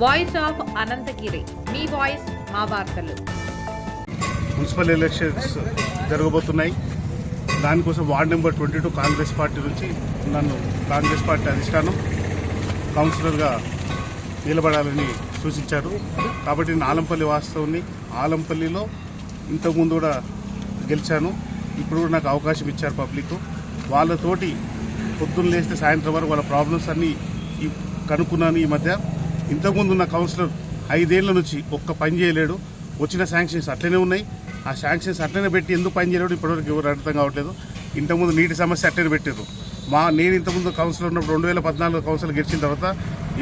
Voice of Anantagiri మీ voice మా వార్తలు. మున్సిపల్ ఎలక్షన్స్ జరగబోతున్నాయి. దానికోసం ward number twenty two Congress party నుంచి నన్ను కాంగ్రెస్ పార్టీ అధిష్టానం కౌన్సిలర్గా నిలబడాలని సూచించారు. కాబట్టి నేను ఆలంపల్లి వాస్తవుని ఆలంపల్లిలో ఇంతకుముందు కూడా గెలిచాను. ఇప్పుడు కూడా నాకు అవకాశం ఇచ్చారు పబ్లిక్. వాళ్ళతోటి పొద్దున్న లేస్తే సాయంత్రం వరకు వాళ్ళ ప్రాబ్లమ్స్ అన్నీ కనుక్కున్నాను ఈ మధ్య. ఇంతకుముందు ఉన్న కౌన్సిలర్ ఐదేళ్ళ నుంచి ఒక్క పని చేయలేడు. వచ్చిన శాంక్షన్స్ అట్లనే ఉన్నాయి. ఆ శాంక్షన్స్ అట్లనే పెట్టి ఎందుకు పని చేయలేడు ఇప్పటివరకు ఎవరు అర్థం కావట్లేదు. ఇంతకుముందు నీటి సమస్య అట్లనే పెట్టారు మా నేను ఇంతకుముందు కౌన్సిలర్ ఉన్నప్పుడు రెండు వేల పద్నాలుగు కౌన్సిల్ గెలిచిన తర్వాత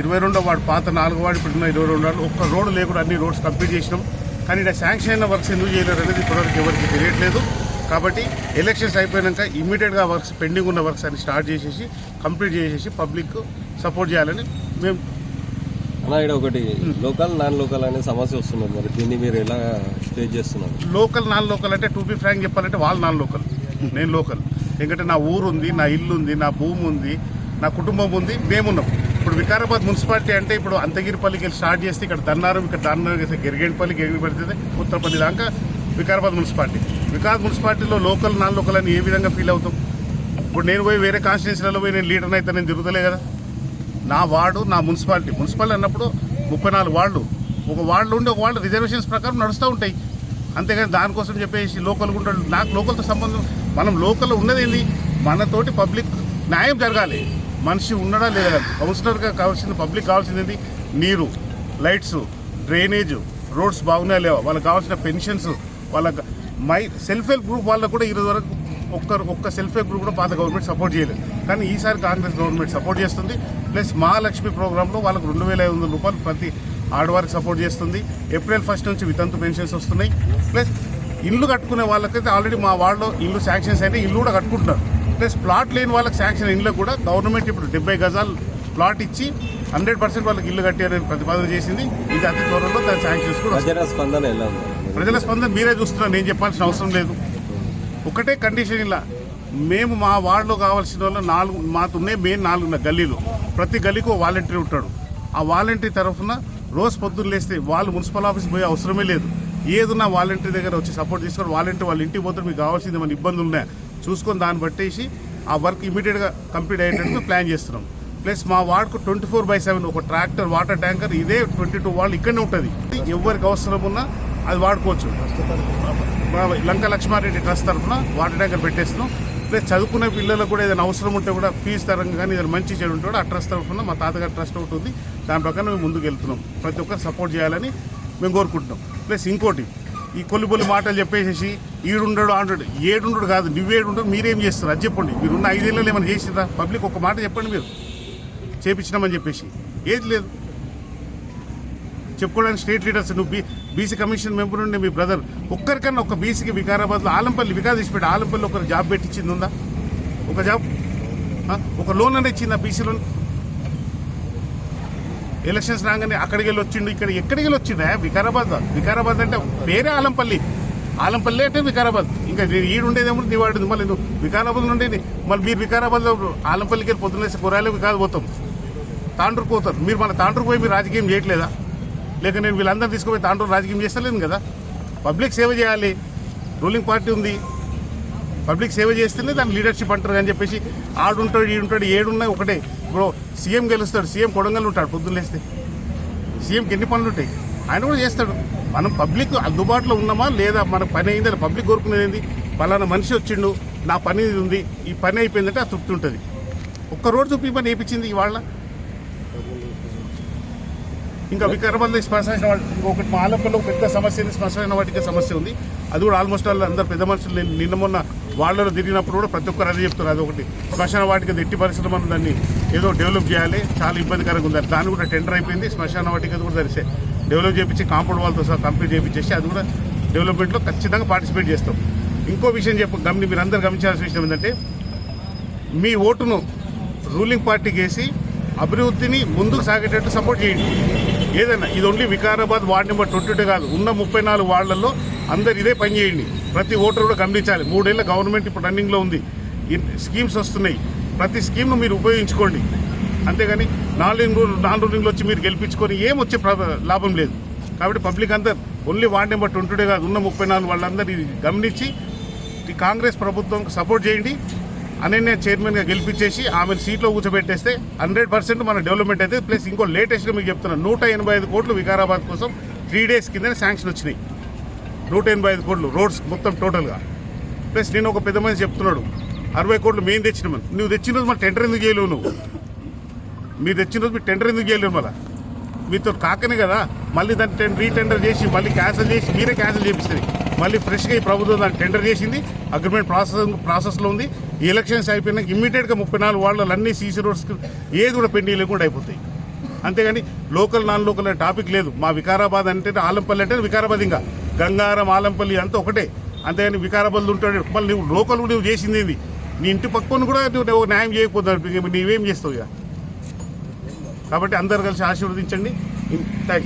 ఇరవై రెండో వాడు పాత నాలుగు వాడు ఇప్పుడు ఇరవై రెండు వాడు ఒక్క రోడ్డు లేకుండా అన్ని రోడ్స్ కంప్లీట్ చేసినాం. కానీ ఇక్కడ శాంక్షన్ అయిన వర్క్స్ ఎందుకు చేయలేరు అనేది ఇప్పటివరకు ఎవరికి తెలియట్లేదు. కాబట్టి ఎలక్షన్స్ అయిపోయాక ఇమీడియట్గా వర్క్స్ పెండింగ్ ఉన్న వర్క్స్ అన్ని స్టార్ట్ చేసేసి కంప్లీట్ చేసేసి పబ్లిక్ సపోర్ట్ చేయాలని మేము అలా ఇక్కడ ఒకటి లోకల్ నాన్ లోకల్ అనే సమస్య వస్తున్నది. మరి దీన్ని మీరు ఎలా స్టే చేస్తున్నారు? లోకల్ నాన్ లోకల్ అంటే టూ బీ ఫ్రాంక్ చెప్పాలంటే వాళ్ళు నాన్ లోకల్. నేను లోకల్. ఎందుకంటే నా ఊరు ఉంది నా ఇల్లు ఉంది నా భూమి ఉంది నా కుటుంబం ఉంది మేమున్నాం. ఇప్పుడు వికారాబాద్ మున్సిపాలిటీ అంటే ఇప్పుడు అంతగిరిపల్లికి వెళ్ళి స్టార్ట్ చేస్తే ఇక్కడ దన్నారం ఇక్కడ దన్నారం చేస్తే గిరిగేడిపల్లి గిరిగిపడితే ఉత్తరపల్లి దాకా వికారాబాద్ మున్సిపాలిటీ. వికారాబాద్ మున్సిపాలిటీలో లోకల్ నాన్ లోకల్ అని ఏ విధంగా ఫీల్ అవుతాం? ఇప్పుడు నేను పోయి వేరే కాన్స్టిట్యూన్సీలలో పోయి నేను లీడర్ అయితే నేను తిరుగుతలే కదా. నా వార్డు నా మున్సిపాలిటీ. మున్సిపాలిటీ అన్నప్పుడు ముప్పై నాలుగు వార్డులు. ఒక వార్డులో ఉండి ఒక వార్డు రిజర్వేషన్స్ ప్రకారం నడుస్తూ ఉంటాయి. అంతేగాని దానికోసం చెప్పేసి లోకల్ ఉంటాడు నాకు లోకల్తో సంబంధం మనం లోకల్ ఉన్నదేంది మనతోటి పబ్లిక్ న్యాయం జరగాలి. మనిషి ఉండడా లేదా? కౌన్సిలర్గా కావాల్సింది పబ్లిక్ కావాల్సింది ఏంది? నీరు లైట్స్ డ్రైనేజ్ రోడ్స్ బాగున్నాయా లేవా? వాళ్ళకి కావాల్సిన పెన్షన్స్ వాళ్ళ మై సెల్ఫ్ హెల్ప్ గ్రూప్ వాళ్ళకు కూడా ఈరోజు వరకు ఒక్కరు ఒక్క సెల్ఫ్ హెల్ప్ గ్రూప్ కూడా పాత గవర్నమెంట్ సపోర్ట్ చేయలేదు. కానీ ఈసారి కాంగ్రెస్ గవర్నమెంట్ సపోర్ట్ చేస్తుంది. ప్లస్ మహాలక్ష్మి ప్రోగ్రాంలో వాళ్ళకు రెండు వేల ఐదు వందల రూపాయలు ప్రతి ఆడవారికి సపోర్ట్ చేస్తుంది. ఏప్రిల్ ఫస్ట్ నుంచి వితంతు పెన్షన్స్ వస్తున్నాయి. ప్లస్ ఇల్లు కట్టుకునే వాళ్ళకైతే ఆల్రెడీ మా వాళ్ళలో ఇల్లు శాంక్షన్స్ అయితే ఇల్లు కూడా కట్టుకుంటున్నారు. ప్లస్ ప్లాట్ లేని వాళ్ళకి శాంక్షన్ ఇల్లు కూడా గవర్నమెంట్ ఇప్పుడు డెబ్బై గజాలు ప్లాట్ ఇచ్చి హండ్రెడ్ పర్సెంట్ వాళ్ళకి ఇల్లు కట్టారని ప్రతిపాదన చేసింది. ఇది అతి త్వరలో దాని శాంక్షన్స్ కూడా ప్రజల స్పందన మీరే చూస్తున్నారు. నేను చెప్పాల్సిన అవసరం లేదు. ఒకటే కండిషన్ ఇలా. మేము మా వార్డులో కావాల్సిన వాళ్ళు నాలుగు మాకున్నాయి మెయిన్ నాలుగు గల్లీలు ప్రతి గల్లీకి ఒక వాలంటీర్ ఉంటాడు. ఆ వాలంటీర్ తరఫున రోజు పొద్దున్న లేస్తే వాళ్ళు మున్సిపల్ ఆఫీస్ పోయే అవసరమే లేదు. ఏదున్నా వాలంటీర్ దగ్గర వచ్చి సపోర్ట్ తీసుకొని వాలంటీర్ వాళ్ళ ఇంటికి పోతే మీకు కావాల్సింది మన ఇబ్బందులు ఉన్నాయా చూసుకొని దాన్ని బట్టేసి ఆ వర్క్ ఇమీడియట్గా కంప్లీట్ అయ్యేటట్టు ప్లాన్ చేస్తున్నాం. ప్లస్ మా వార్డుకు ట్వంటీ ఫోర్ బై సెవెన్ ఒక ట్రాక్టర్ వాటర్ ట్యాంకర్ ఇదే ట్వంటీ టూ వాళ్ళు ఇక్కడనే ఉంటుంది. ఎవరికి అవసరం ఉన్నా అది వాడుకోవచ్చు. లంక లక్ష్మారెడ్డి ట్రస్ట్ తరఫున వాటర్ ట్యాంకర్ పెట్టేస్తున్నాం. ప్లస్ చదువుకునే పిల్లలకు కూడా ఏదైనా అవసరం ఉంటే కూడా ఫీజు తరంగా కానీ ఏదైనా మంచి చెడు ఉంటే కూడా ఆ ట్రస్ట్ తరఫున మా తాతగారి ట్రస్ట్ ఒకటి ఉంది. దాని ప్రకారం మేము ముందుకు వెళ్తున్నాం. ప్రతి ఒక్కరు సపోర్ట్ చేయాలని మేము కోరుకుంటున్నాం. ప్లస్ ఇంకోటి ఈ కొల్లిబొల్లి మాటలు చెప్పేసేసి ఈడుండడు ఆంటాడు ఏడుండడు కాదు నువ్వేడుండడు మీరేం చేస్తారు అది చెప్పండి. మీరున్న ఐదేళ్ళలో ఏమైనా చేసిరా పబ్లిక్ ఒక మాట చెప్పండి మీరు. చేపించినామని చెప్పేసి. ఏది లేదు. చెప్పుకోవడానికి స్టేట్ లీడర్స్ నువ్వు బీసీ కమిషన్ మెంబర్ ఉండే మీ బ్రదర్ ఒక్కరికన్నా ఒక బీసీకి వికారాబాద్లో ఆలంపల్లి వికాస్ ఆలంపల్లి ఒకరు జాబ్ పెట్టించింది ఉందా ఒక జాబ్? ఒక లోన్ అనేది ఇచ్చిందా బీసీ లోన్? ఎలక్షన్స్ రాగానే అక్కడికి వెళ్ళి వచ్చిండు ఇక్కడ ఎక్కడికి వెళ్ళి వచ్చిండా? వికారాబాద్ వికారాబాద్ అంటే వేరే ఆలంపల్లి. ఆలంపల్లి అంటే వికారాబాద్. ఇంకా నేను ఈడు ఉండేదేమో దివాడు మళ్ళీ నువ్వు వికారాబాద్ నుండి మళ్ళీ మీరు వికారాబాద్లో ఆలంపల్లికి వెళ్ళి పొద్దున్నేసి కూరగాయలు వికారాబాద్ పోతాం. తాండ్రుకు పోతారు. మీరు మన తాండ్రుకు పోయి మీరు రాజకీయం చేయట్లేదా? లేక నేను వీళ్ళందరూ తీసుకుపోయి తాండ్రు రాజకీయం చేస్తలేను కదా. పబ్లిక్ సేవ చేయాలి. రూలింగ్ పార్టీ ఉంది. పబ్లిక్ సేవ చేస్తేనే దాని లీడర్షిప్ అంటారు అని చెప్పేసి ఆడుంటాడు ఈడుంటాడు ఏడున్నా ఒకటే. ఇప్పుడు సీఎం గెలుస్తాడు సీఎం కొడంగల్ ఉంటాడు పొద్దున్న లేస్తే. సీఎంకి ఎన్ని పనులు ఉంటాయి? ఆయన కూడా చేస్తాడు. మనం పబ్లిక్ అందుబాటులో ఉన్నామా లేదా? మన పని అయిందని పబ్లిక్ కోరుకునేది ఏంది? పలానా మనిషి వచ్చిండు నా పని ఇది ఉంది ఈ పని అయిపోయిందంటే ఆ తృప్తి ఉంటుంది. ఒక్క రోడ్ చూపి పని వేయించింది ఇవాళ? ఇంకా వికారాబాద్లో శ్మశాన వాటి ఒకటి మా ఆలపల్లో పెద్ద సమస్య ఉంది వాటికి సమస్య ఉంది. అది కూడా ఆల్మోస్ట్ వాళ్ళు అందరు పెద్ద మనుషులు నిన్న మొన్న వాళ్ళలో తిరిగినప్పుడు కూడా ప్రతి ఒక్కరు అదే చెప్తారు అది ఒకటి. శ్మశాన వాటికి ఎట్టి పరిశ్రమను దాన్ని ఏదో డెవలప్ చేయాలి. చాలా ఇబ్బందికరంగా ఉంది. దాన్ని కూడా టెండర్ అయిపోయింది. శ్మశాన అది కూడా దాన్ని డెవలప్ చేయించి కాంపౌండ్ వాళ్ళతో సహా కంప్లీట్ చేయించేసి అది కూడా డెవలప్మెంట్లో ఖచ్చితంగా పార్టిసిపేట్ చేస్తాం. ఇంకో విషయం చెప్పు గమని మీరు అందరు గమనించాల్సిన విషయం ఏంటంటే మీ ఓటును రూలింగ్ పార్టీకి వేసి అభివృద్ధిని ముందుకు సాగేటట్టు సపోర్ట్ చేయండి. ఏదైనా ఇది only Vikarabad ward number twenty two కాదు ఉన్న ముప్పై నాలుగు వార్డులలో అందరు ఇదే పని చేయండి. ప్రతి ఓటర్ కూడా గమనించాలి. మూడేళ్ళ గవర్నమెంట్ ఇప్పుడు రన్నింగ్లో ఉంది. స్కీమ్స్ వస్తున్నాయి. ప్రతి స్కీమ్ను మీరు ఉపయోగించుకోండి. అంతేగాని నాలుగు రూల్ నాలుగు రూలింగ్లు వచ్చి మీరు గెలిపించుకొని ఏమొచ్చే లాభం లేదు. కాబట్టి పబ్లిక్ అందరు ఓన్లీ వార్డ్ నెంబర్ ట్వంటీ కాదు ఉన్న ముప్పై నాలుగు వాళ్ళందరూ ఇది గమనించి కాంగ్రెస్ ప్రభుత్వంకి సపోర్ట్ చేయండి. అనన్య చైర్మన్గా గెలిపించేసి ఆమెను సీట్లో కూర్చోబెట్టేస్తే హండ్రెడ్ పర్సెంట్ మన డెవలప్మెంట్ అయితే ప్లస్ ఇంకో లేటెస్ట్గా మీకు చెప్తున్నా నూట ఎనభై ఐదు కోట్లు వికారాబాద్ కోసం త్రీ డేస్ కిందనే శాంక్షన్ వచ్చినాయి. నూట ఎనభై ఐదు కోట్లు రోడ్స్ మొత్తం టోటల్గా ప్లస్ నేను ఒక పెద్ద మనిషి చెప్తున్నాడు అరవై కోట్లు మేము తెచ్చినామని నువ్వు తెచ్చిన రోజు మన టెండర్ ఎందుకు చేయలేవు నువ్వు? మీరు తెచ్చిన రోజు మీరు టెండర్ ఎందుకు చేయలేవు మళ్ళీ? మీతో కాకనే కదా మళ్ళీ దాన్ని టెన్ రీటెండర్ చేసి మళ్ళీ క్యాన్సిల్ చేసి మీరే క్యాన్సిల్ చేపిస్తుంది మళ్ళీ ఫ్రెష్గా ఈ ప్రభుత్వం దాన్ని టెండర్ చేసింది. అగ్రిమెంట్ ప్రాసెస్ ప్రాసెస్లో ఉంది. ఈ ఎలక్షన్స్ అయిపోయినాక ఇమ్మీడియట్గా ముప్పై నాలుగు వాళ్ళు అన్ని సీసీ రోడ్స్ ఏది కూడా పెండింగ్ లేకుండా అయిపోతాయి. అంతేగాని లోకల్ నాన్ లోకల్ అనే టాపిక్ లేదు. మా వికారాబాద్ అంటే ఆలంపల్లి అంటే వికారాబాద్ ఇంకా. గంగారం ఆలంపల్లి అంతా ఒకటే. అంతేగాని వికారాబాద్ ఉంటాడు. మళ్ళీ నువ్వు లోకల్ నువ్వు చేసింది ఏంది? నీ ఇంటి పక్కన కూడా నువ్వు న్యాయం చేయకపోతే నీవేం చేస్తావు ఇక? కాబట్టి అందరు కలిసి ఆశీర్వదించండి. థ్యాంక్స్